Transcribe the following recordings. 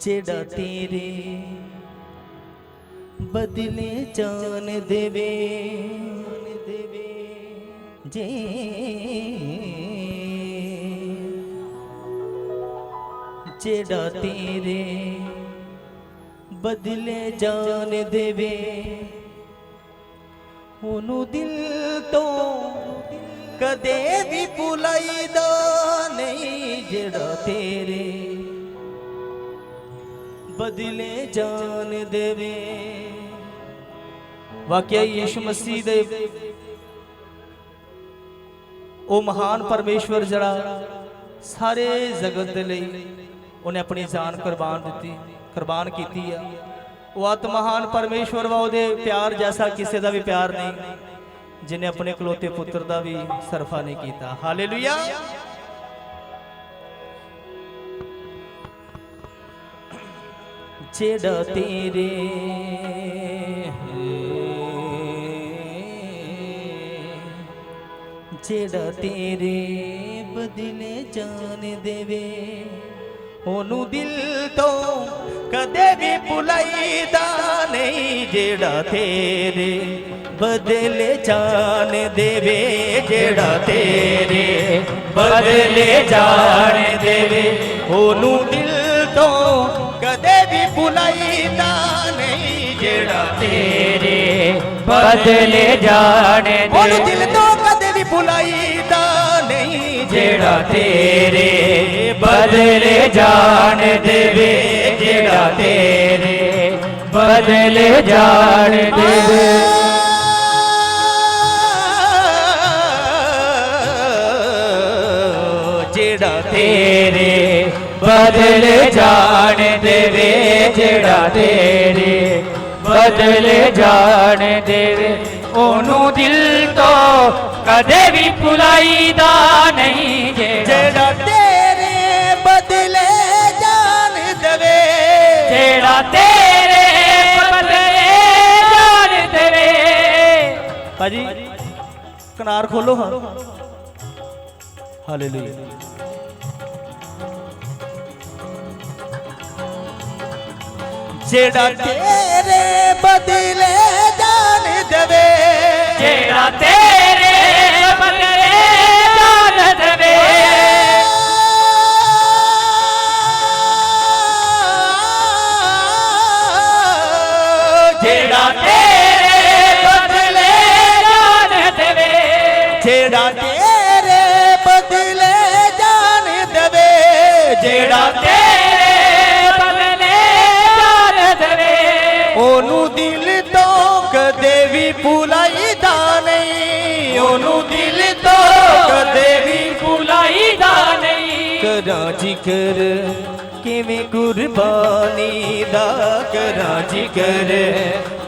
ਜਿਹੜਾ ਤੇਰੇ ਬਦਲੇ ਜਾਨ ਦੇਵੇ ਦੇਵੇ ਜੇ ਜਿਹੜਾ ਤੇਰੇ, ਬਦਲੇ ਜਾਣ ਦੇਵੇ। ਉਹਨੂੰ ਦਿਲ ਤੋਂ ਕਦੇ ਵੀ ਭੁਲਾਈਦਾ ਨਹੀਂ ਜਿਹੜਾ ਤੇਰੇ। ਬਦਲੇ ਜਾਣ ਦੇਵੇ। ਵਾਕਿਆ ਹੀ ਯਿਸੂ ਮਸੀਹ ਦੇ ਉਹ ਮਹਾਨ ਪਰਮੇਸ਼ਵਰ ਜਿਹੜਾ ਸਾਰੇ ਜਗਤ ਦੇ ਲਈ ਉਹਨੇ ਆਪਣੀ ਜਾਨ ਕੁਰਬਾਨ ਦਿੱਤੀ, ਕੁਰਬਾਨ ਕੀਤੀ ਆ। ਉਹ ਆਤ ਮਹਾਨ ਪਰਮੇਸ਼ਵਰ ਵਾ, ਉਹਦੇ ਪਿਆਰ ਜੈਸਾ ਕਿਸੇ ਦਾ ਵੀ ਪਿਆਰ ਨਹੀਂ। ਜਿਨੇ ਆਪਣੇ ਇਕਲੌਤੇ ਪੁੱਤਰ ਦਾ ਵੀ ਸਰਫਾ ਨਹੀਂ ਕੀਤਾ। ਹਾਲੇਲੂਇਆ। ਜਿਹੜਾ ਤੇਰੇ ਜਿਹੜਾ ਤੇਰੇ ਬਦਲੇ ਜਾਨ ਦੇਵੇ। ਉਹਨੂੰ ਦਿਲ ਤੋਂ ਕਦੇ ਵੀ ਭੁਲਾਈਦਾ ਨਹੀਂ ਜਿਹੜਾ ਤੇਰੇ ਬਦਲੇ ਜਾਨ ਦੇਵੇ ਜਿਹੜਾ ਤੇਰੇ ਬਦਲੇ ਜਾਨ ਦੇਵੇ। ਉਹਨੂੰ ਦਿਲ ਤੋਂ ਕਦੇ ਵੀ ਭੁਲਾਈਦਾ ਨਹੀਂ ਜਿਹੜਾ ਤੇਰੇ ਬਦਲੇ ਜਾਣ ਉਹਨੂੰ ਦੇ ਦਿਲ ਤੋਂ ਜਿਹੜਾ ਤੇਰੇ ਬਦਲੇ ਜਾਣ ਦੇਵੇ, ਜਿਹੜਾ ਤੇਰੇ ਬਦਲੇ ਜਾਣ ਦੇਵੇ। ਜਿਹੜਾ ਤੇਰੇ ਬਦਲੇ ਜਾਣ ਦੇਵੇ, ਜਿਹੜਾ ਤੇਰੇ ਬਦਲੇ ਜਾਣ ਦੇਵੇ। ਉਹਨੂੰ ਦਿਲ ਤੋਂ ਕਦੇ ਵੀ ਭੁਲਾਈ ਭਾਜੀ ਕਨਾਰ ਖੋਲੋ ਹਾਂ। ਹਾਲੇਲੂਇਆ ਜਿਹੜਾ ਤੇਰੇ ਬਦਲੇ ਜਾਨ ਦੇਵੇ ਜਿਹੜਾ ਤੇਰੇ ਬਦਲੇ ਜਾਣ ਦੇਵੇ। ਜਿਹੜਾ ਜਿਹੜਾ ਤੇਰੇ ਬਦਲੇ ਜਾਨ ਦੇਵੇ, ਜਿਹੜਾ ਤੇਰੇ ਬਦਲੇ ਜਾਣ ਦੇਵੇ, ਉਹਨੂੰ ਦਿਲ ਤੋਂ ਕਦੇ ਵੀ ਭੁਲਾਈਦਾ ਨਹੀਂ, ਉਹਨੂੰ ਦਿਲ ਤੋਂ ਕਦੇ ਵੀ ਭੁਲਾਈਦਾ ਨਹੀਂ। ਕਰਾਂ ਜ਼ਿਕਰ, ਕਿਵੇਂ ਕੁਰਬਾਨੀ ਦਾ, ਕਰਾਂ ਜ਼ਿਕਰ,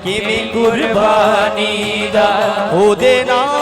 ਕਿਵੇਂ ਕੁਰਬਾਨੀ ਦਾ, ਉਹਦੇ ਨਾਂ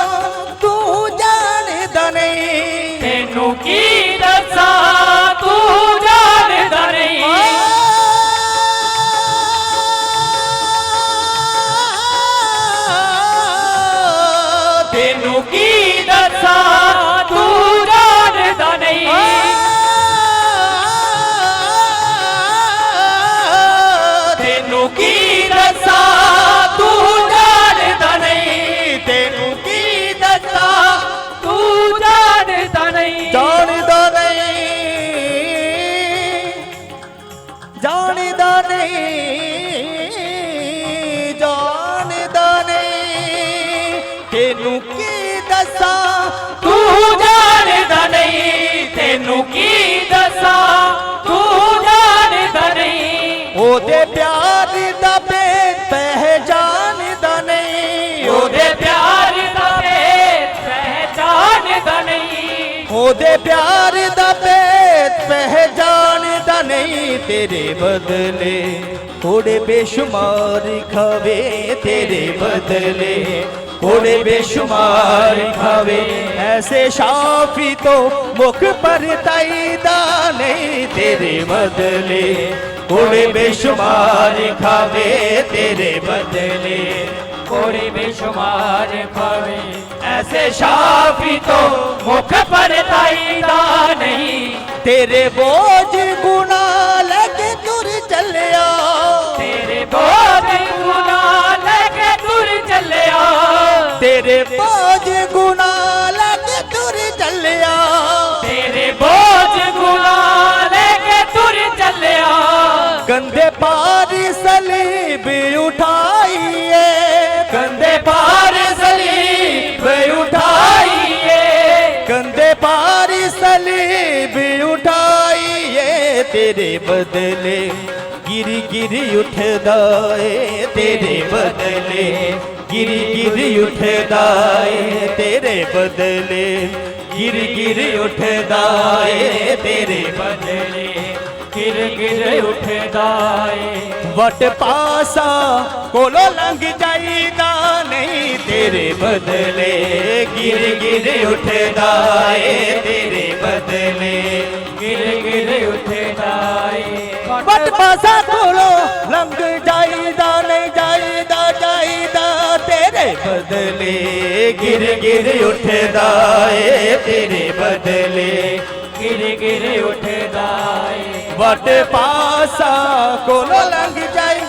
ਕੀ ਦੱਸਾਂ? ਤੂੰ ਜਾਣਦਾ ਨਹੀਂ, ਤੈਨੂੰ ਕੀ ਦੱਸਾਂ? ਤੂੰ ਜਾਣਦਾ ਨਹੀਂ। ਜਾਣਦਾ ਨਹੀਂ ਜਾਣਦਾ ਨਹੀਂ। ਉਹਦੇ ਪਿਆਰ ਦਾ ਭੇਦ ਪਹਿਚਾਨਦਾ ਨਹੀਂ। ਉਹਦੇ ਪਿਆਰ ਦਾ ਭੇਦ ਪਹਿਚਾਨਦਾ ਨਹੀਂ। ਉਹਦੇ ਪਿਆਰ ਦਾ ਭੇਤ ਪਹਿਚਾਨਦਾ ਨਹੀਂ। ਤੇਰੇ ਬਦਲੇ ਕੋੜੇ ਬੇਸ਼ੁਮਾਰ ਖਾਵੇ ਤੇਰੇ ਬਦਲੇ। ਕੋੜੇ ਬੇਸ਼ੁਮਾਰ ਖਾਵੇ ਐਸੇ ਸ਼ਾਫੀ ਤੋਂ ਮੁਖ ਪਰਤਾਈਦਾ ਨਹੀਂ। ਤੇਰੇ ਬਦਲੇ ਕੋੜੇ ਬੇਸ਼ੁਮਾਰ ਖਾਵੇ ਤੇਰੇ ਬਦਲੇ। ਕੋੜੇ ਬੇਸ਼ੁਮਾਰ ਖਾਵੇ। ਐਸੇ ਸ਼ਾਫੀ ਤੋਂ ਮੁਖ ਪਰਤਾਈ ਦਾ ਨਹੀਂ। ਤੇਰੇ ਬੋਝ ਗੁਨਾ ਲੈ ਕੇ ਤੁਰ ਚੱਲਿਆ। ਤੇਰੇ ਬੋਝ ਗੁਨਾ ਲੈ ਕੇ ਤੁਰ ਚੱਲਿਆ। ਤੇਰੇ ਬੋਝ ਪਾਰ ਸਲੀਬ ਉਠਾਈਏ। ਕੰਦੇ ਪਾਰ ਸਲੀਬ ਉਠਾਈਏ। ਕੰਧੇ ਪਾਰ ਸਲੀਬ ਉਠਾਈਏ। ਤੇਰੇ ਬਦਲੇ ਗਿਰੀ ਗਿਰੀ ਏ। ਤੇਰੇ ਬਦਲੇ ਗਿਰੀ ਗਿਰੀ ਉੱਠਦਾ ਏ। ਤੇਰੇ ਬਦਲੇ ਗਿਰੀ ਗਿਰੀ ਉੱਠਦਾ ਏ। ਤੇਰੇ ਬਦਲੇ ਗਿਰ ਗਿਰ ਉੱਠਦਾ ਏ। ਵਟ ਪਾਸਾ ਕੋਲੋਂ ਲੰਘ ਜਾਈਦਾ ਨਹੀਂ ਤੇਰੇ ਬਦਲੇ ਗਿਰ ਗਿਰ ਉੱਠਦਾ ਏ ਤੇਰੇ ਬਦਲੇ ਗਿਰ ਗਿਰ ਉੱਠਦਾ ਏ। ਵਟ ਪਾਸਾ ਕੋਲੋਂ ਲੰਘ ਜਾਈਦਾ ਨਹੀਂ ਜਾਈਦਾ ਜਾਈਦਾ ਤੇਰੇ ਬਦਲੇ ਗਿਰ ਗਿਰ ਉੱਠਦਾ ਏ ਤੇਰੇ ਬਦਲੇ ਗਿਰ ਗਿਰ ਉੱਠਦਾ ਏ। ਵੱਡੇ ਪਾਸਾ ਕੋਲੋਂ ਲੰਘ ਜਾਈ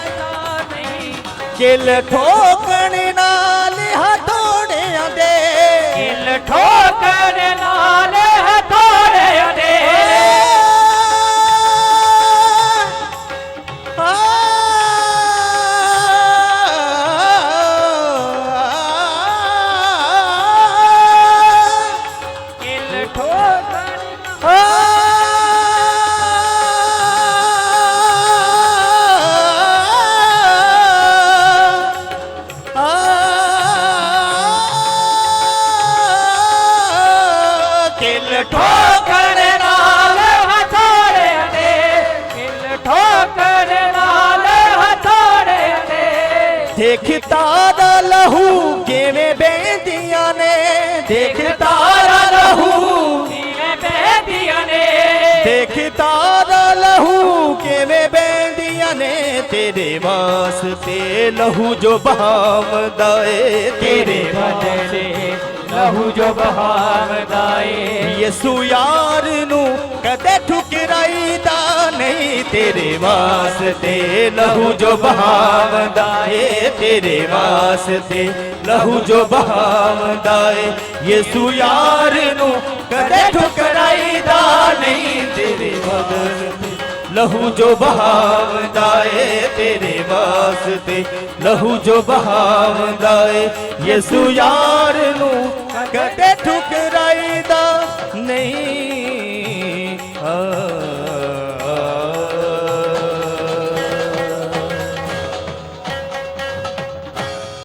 ਨਹੀਂ ਕਿਲ ਠੋਕਣ ਨਾਲ ਹਥੋੜਿਆਂ ਦੇ। ਕਿਲ ਠੋਕਰ ਨਾਲ ਦੇਖ ਤਾਰਾ ਲਹੂ ਕਿਵੇਂ ਬਹਿੰਦੀਆਂ ਨੇ? ਦੇਖ ਤਾਰਾ ਲਹੂ ਜਿਵੇਂ ਬਹਿਦੀਆਂ ਨੇ? ਦੇਖ ਤਾਰਾ ਲਹੂ ਕਿਵੇਂ ਬਹਿੰਦੀਆਂ ਨੇ? ਤੇਰੇ ਵਾਸਤੇ ਲਹੂ ਜੋ ਬਹਾਵਦਾ ਏ। ਤੇਰੇ ਬਦਲੇ ਲਹੂ ਜੋ ਬਹਾਵਦਾ ਏ। ਯਿਸੂ ਯਾਰ ਨੂੰ ਕਦੇ ਠੁਕਰਾਈਦਾ ਨਹੀਂ ਤੇਰੇ ਵਾਸਤੇ, ਲਹੂ ਜੋ ਬਹਾਵਦਾ ਏ ਤੇਰੇ ਵਾਸਤੇ, ਲਹੂ ਜੋ ਬਹਾਵਦਾ ਏ ਯਿਸੂ ਯਾਰ ਨੂੰ ਕਦੇ ਠੁਕਰਾਈਦਾ ਨਹੀਂ ਤੇਰੇ ਵਾਸਤੇ। ਲਹੂ ਜੋ ਬਹਾਵਦਾ ਏ ਤੇਰੇ ਵਾਸਤੇ, ਲਹੂ ਜੋ ਬਹਾਵਦਾ ਏ ਯਿਸੂ ਯਾਰ ਨੂੰ ਕਦੇ ਠੁਕ